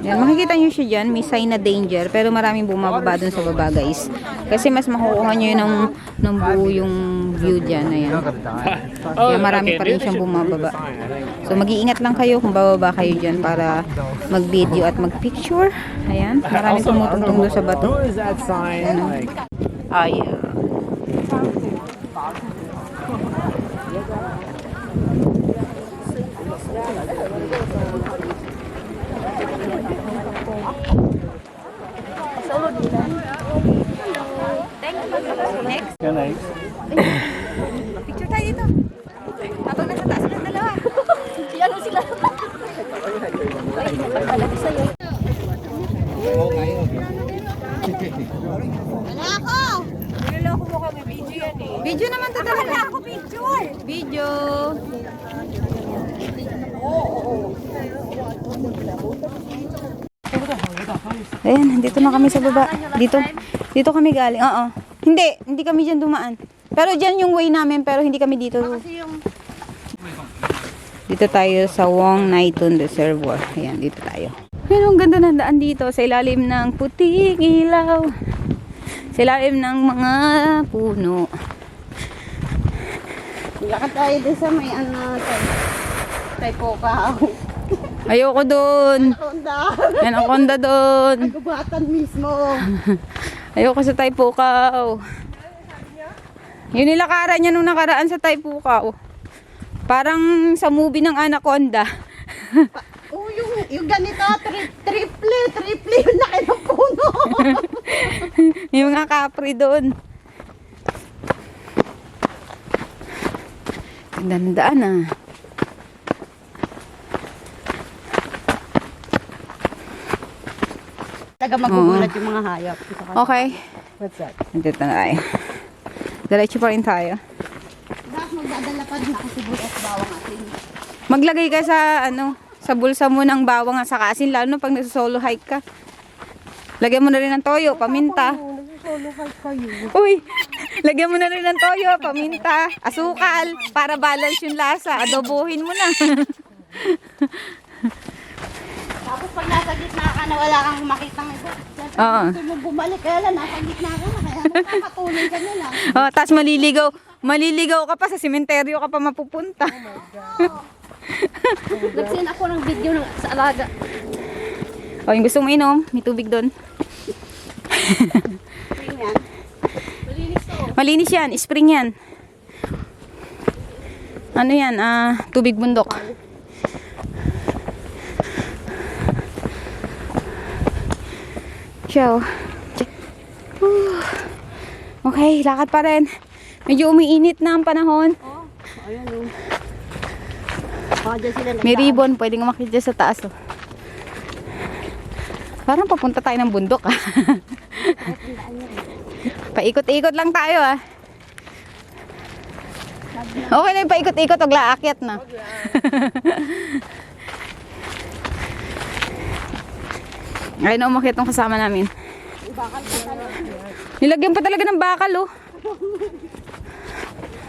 Yan, makikita nyo siya dyan, may sign na danger, pero maraming bumababa dun sa baba guys. Kasi mas makukuha nyo ng, ng buo yung view dyan. Ayan. Kaya marami pa rin siyang bumababa. So mag-iingat lang kayo kung bababa kayo dyan para mag-video at mag-picture. Ayan, maraming tumutungtong doon sa bato. Like, Ayan. Good night. Picture tayo dito. Habang nasa taas ng dalawa. Ano sila? Wala ako! Niloloko mo kami, video yan eh. Video naman to talaga. Wala ako picture! Video. Ayan, dito na kami sa baba. Dito, dito kami galing. Oo. Hindi, hindi kami dyan dumaan. Pero dyan yung way namin, pero hindi kami dito. Dito tayo sa Wong Naitun Reservoir. Ayan, dito tayo. Ayan, ang ganda ng daan dito sa ilalim ng puting ilaw. Sa ilalim ng mga puno. Lakad tayo doon sa may ano. Tayo po ka. Ayoko doon. Ang konda doon. Gubatan mismo. Ayoko sa Taipukaw. Yun nilakaran niya nung nakaraan sa Taipukaw. Parang sa movie ng Anaconda. Yung, yung ganito, tri triple, triple yung laki ng puno. Yung mga kapri doon. Ganda ng daan ah. Taga magugulat yung mga hayop. Okay. What's that? Nandito na tayo. Diretso pa rin tayo. Dapat magdadala pa din ako si at bawang atin. Maglagay ka sa ano, sa bulsa mo ng bawang at saka asin lalo na pag nagso-solo hike ka. Lagyan mo na rin ng toyo, paminta. Uy, lagyan mo na rin ng toyo, paminta, asukal para balance yung lasa. Adobohin mo na. Tapos pag nasa gitna ka na wala kang makitang iba. Oo. Gusto mo bumalik kaya lang, nasa gitna ka na. Kaya nakakatulong ka na lang. Oh, tapos maliligaw. Maliligaw ka pa sa sementeryo ka pa mapupunta. Nagsin ako ng video ng, sa alaga. Oh, yung gusto mo inom, may tubig doon. Malinis yan, spring yan. Ano yan? Ah, tubig bundok. Oh. Whew. Okay, lakad pa rin. Medyo umiinit na ang panahon. Ayun o. Baka dyan sila May ribbon, pwedeng umakit dyan sa taas oh. Parang papunta tayo ng bundok ah. Paikot-ikot lang tayo ah. Okay na yung paikot-ikot, wag laakyat na. Ayun na umakyat ng kasama namin. Nilagyan pa talaga ng bakal oh.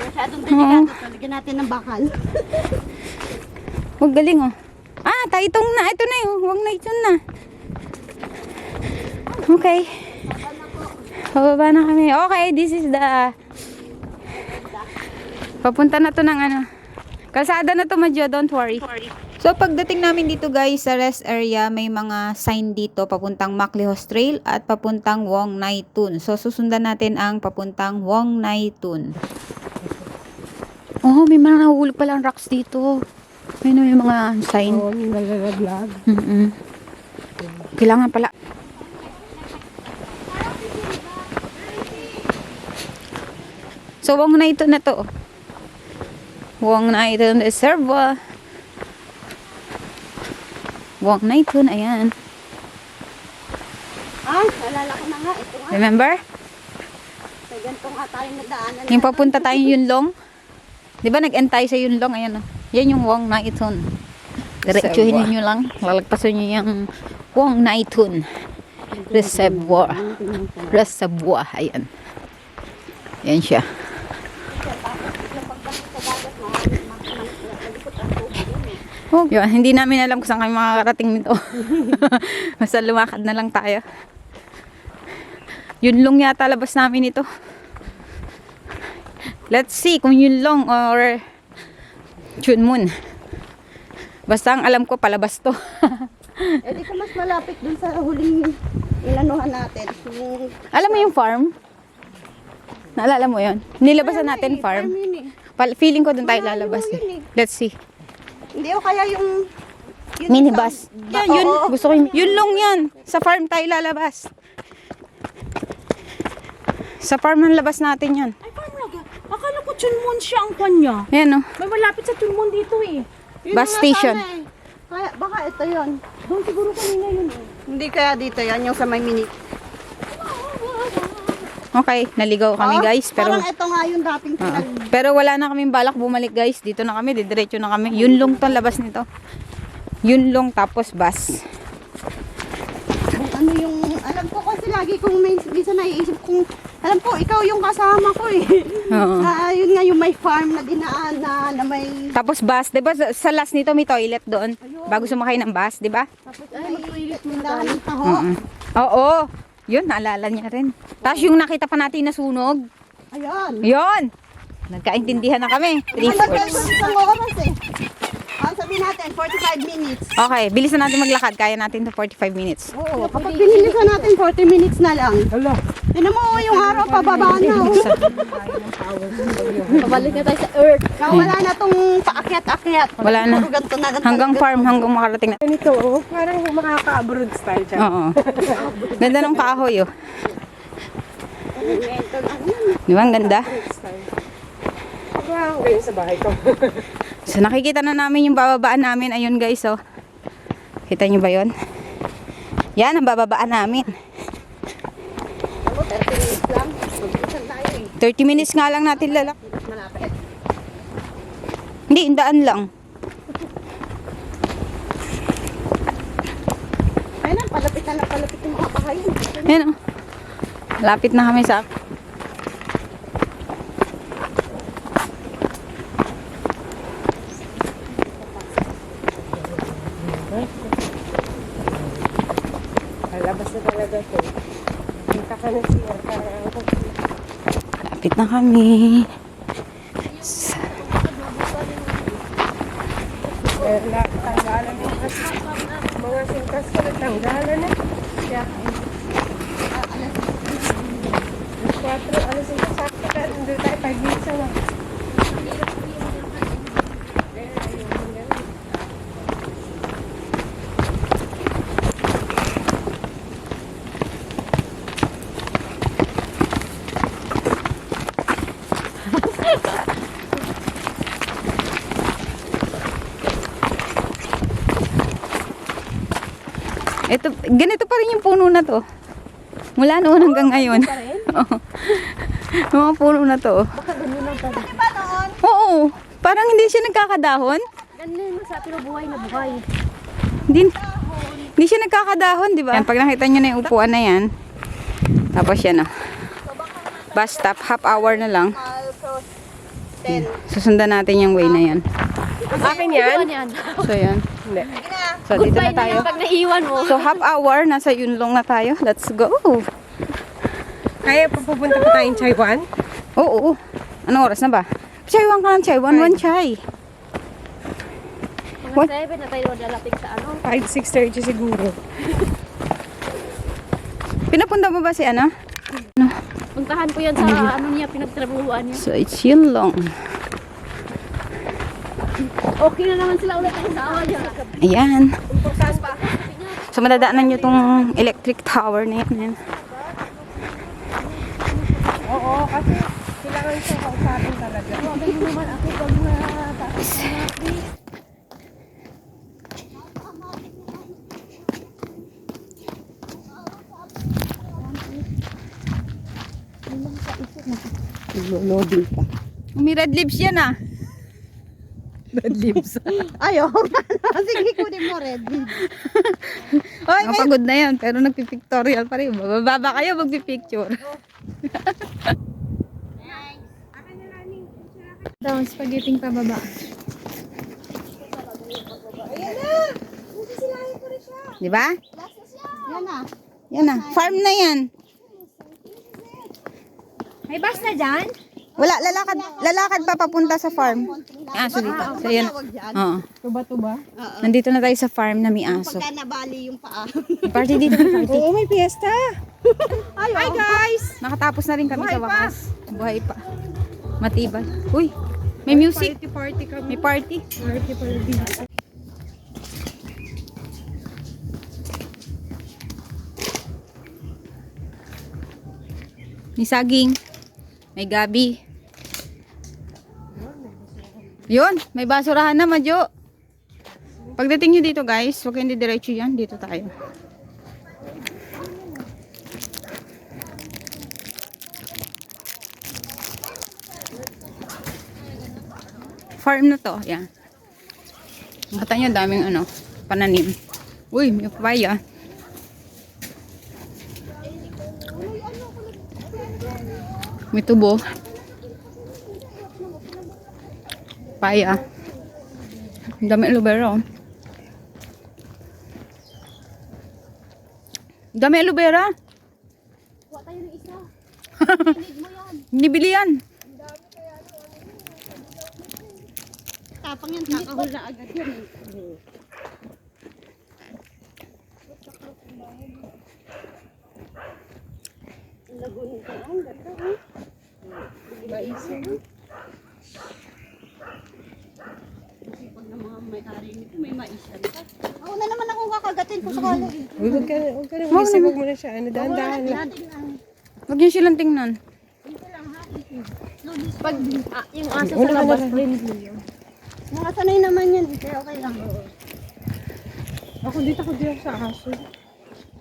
Masyadong delikado. Talagyan natin ng bakal. Huwag galing oh. Ah, taitong na. Ito na yun. Huwag na ito na. Okay. Pababa na kami. Okay, this is the... Papunta na to ng ano. Kalsada na to, Madjo. Don't worry. So, pagdating namin dito guys, sa rest area, may mga sign dito papuntang Maclehos Trail at papuntang Wong Nai Tun. So, susundan natin ang papuntang Wong Nai Tun. Oh, may mga nahulog palang rocks dito. May may mga sign. Oh, yung nalalaglag. Mm-mm. Kailangan pala. So, wong na ito na to. Wong na ito na reserva. Wong na ito na, ayan. Ay, nalala ko na nga. Ito nga. Remember? Sa ganito nga tayo nadaanan. Yung papunta tayo Yunlong. Di ba nag-end tayo sa Yunlong? Ayan o. Yan yung Wong na ito. Diretsuhin ninyo lang. Lalagpasan nyo yung Wong na ito. Reservoir. Reservoir. Ayan. Yan siya. Oh, yun, hindi namin alam kung saan kami makakarating nito. Basta lumakad na lang tayo. Yun long yata labas namin ito. Let's see kung yun long or Chunmun. Basta ang alam ko palabas to. Eh di ko mas malapit dun sa huling inanuhan natin. Yung, alam mo yung farm? Naalala mo yun? Nilabasan natin farm. farm yun eh. Pal- feeling ko dun tayo Malayo lalabas eh. eh. Let's see. Hindi o kaya yung... yun Minibus. Yan, yun. Oo. Gusto ko yun. Yun long yan. Sa farm tayo lalabas. Sa farm ang labas natin yan. Ay, Chunmon siya ang kanya. Yan oh. May malapit sa Chunmon dito eh. Yun Bus station. eh. Kaya, baka ito yun. Doon siguro kanina yun eh. Hindi kaya dito yan, yung sa may mini. Okay, naligaw kami Ah, guys. Pero, Parang ito nga yung dating Ah, pinag... pero wala na kaming balak bumalik guys. Dito na kami, didiretso na kami. Yun long to labas nito. Yun long tapos bus. Kung ano yung... Alam ko kasi lagi kong may, minsan naiisip kung... Alam ko, ikaw yung kasama ko eh. Oo. Ah, yun nga yung may farm na dinaan na, na may... Tapos bus, 'di ba? Sa, sa last nito may toilet doon. Bago sumakay ng bus, 'di ba? Tapos may tindahan ng taho. Oo. Yun, naalala niya rin. Tapos yung nakita pa natin na sunog. Ayan. Yun. Nagkaintindihan na kami. Three Ang fourths. ng isang oras eh. Ah, sabihin natin, 45 minutes. Okay, bilisan natin maglakad. Kaya natin to 45 minutes. Oo, kapag pinilisan natin, 40 minutes na lang. Hala. Tinan mo, yung araw pababa na. oh. Pabalik na tayo sa Earth. Wala na tong paakyat-akyat. Wala na. Puro ganito na ganito. Hanggang farm, hanggang makarating na. Ganito, oh. Parang makaka-abroad style siya. Oo. Ganda ng kahoy, oh. Di ba? Ang ganda. Parang ganyan sa bahay ko. So, nakikita na namin yung bababaan namin. Ayun, guys, oh. Kita nyo ba yun? Yan, ang bababaan namin. 30 minutes nga lang natin lalak. Malapit. Hindi, daan lang. Ayun na, palapit na palapit yung mga bahay. Yan, oh. Lapit na kami sa... Labas na talaga ito. Kita ka na siya. Parang Lapit na kami. Sa- eh, tanggalan na kasi. Mga singkas ko na tanggalan na. Kaya, Ito, ganito pa rin yung puno na to. Mula noon hanggang ngayon. Oo. Mga puno na to. Di ba noon? Oo. Parang hindi siya nagkakadahon. Ganun sa atin buhay na buhay. Hindi, hindi siya nagkakadahon, di ba? Pag nakita nyo na yung upuan na yan, tapos yan, oh. Bus stop, half hour na lang. Also, 10. Susundan natin yung way na yan. Akin yan? yan. So, yan. Hindi. So, dito na tayo. Pag naiwan mo. So, half hour, nasa Yunlong na tayo. Let's go. Kaya pa pupunta pa tayong Taiwan? Oo. Anong oras na ba? Chaywan ka ng Chaywan, one. What? Mga 7 na tayo dalating sa ano. 5, 6.30 siguro. Pinapunta mo ba si ano? Puntahan ko yan sa ano niya, pinagtrabuhan niya. So, it's Yunlong. Okay na naman sila ulit ang asawa niya. Ayan. So, madadaanan nyo tong electric tower na yan. yan. Oo, kasi kailangan siya kausapin talaga. Loading pa. May red lips yan ah. Red lips. Ayaw. Sige, kunin mo red. Oy, Mapagod na yan, pero nagpipictorial pa rin. Bababa kayo, magpipicture. Daw, spaghetti pababa. Di ba? Yan na. Yan na. Farm na yan. May bus na dyan? Wala, lalakad, lalakad pa papunta sa farm. Ah, so dito. So yan. Oo. Tuba-tuba. Oo. Nandito na tayo sa farm na may aso. Pagka nabali yung paa. Party dito, party. Oo, may piyesta. Ay, Hi guys! Nakatapos na rin kami sa Buhay pa. wakas. Buhay pa. Matibay. Uy, may music. Party party kami. May party. Party party. May saging. May gabi. Yun, may basurahan na, Madyo. Pagdating nyo dito, guys, huwag hindi diretso yan. Dito tayo. Farm na to, yan. Bata nyo, daming ano, pananim. Uy, may papaya. May tubo. Paya. Ang dami aloe vera. oh. Ang dami aloe vera. Kuha tayo ng isa. Nibili yan. Tapang yan, kakahul na agad yan. Lagunin ka lang, ganda ha? Maisip. Kasi mga may-ari nito, may maisyan ka. Ako na naman akong kakagatin ko sa kala. Uy, huwag ka, huwag ka na. Huwag mo na siya. Ano, dahan-dahan lang. Lang. Huwag niyo silang tingnan. Pag ah, yung aso Una sa ka labas, na. friendly yun. Nakasanay naman yan, kaya okay lang. Ako dito ako dito sa aso.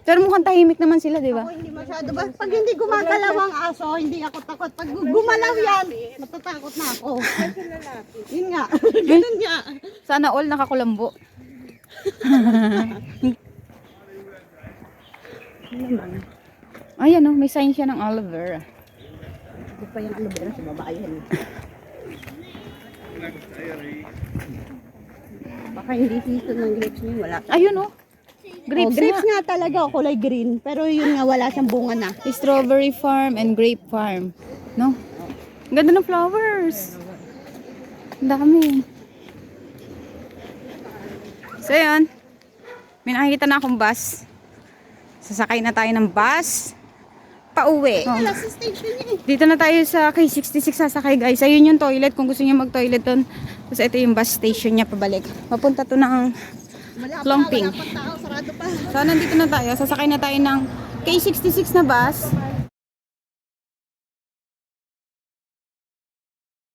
Pero mukhang tahimik naman sila, di ba? Ako hindi masyado ba? Pag hindi gumagalaw ang aso, hindi ako takot. Pag gumalaw yan, matatakot na ako. Yun nga. Ganun nga. Sana all nakakulambo. Ayan oh, may sign siya ng aloe vera. Hindi pa yung aloe vera sa babae yan. Baka hindi season ng grapes niyo, wala. Ayun oh. Grapes, oh, grapes nga. talaga, kulay green. Pero yun nga, wala siyang bunga na. nga. Strawberry farm and grape farm. No? Ang Ganda ng flowers. Ang dami. So yun. May nakikita na akong bus. Sasakay na tayo ng bus. Pauwi. Oh. Dito na tayo sa K66 sasakay guys. Ayun yung toilet kung gusto niyo mag-toilet doon. Tapos ito yung bus station niya pabalik. Papunta to ng Pa. So nandito na tayo. Sasakay na tayo ng K66 na bus.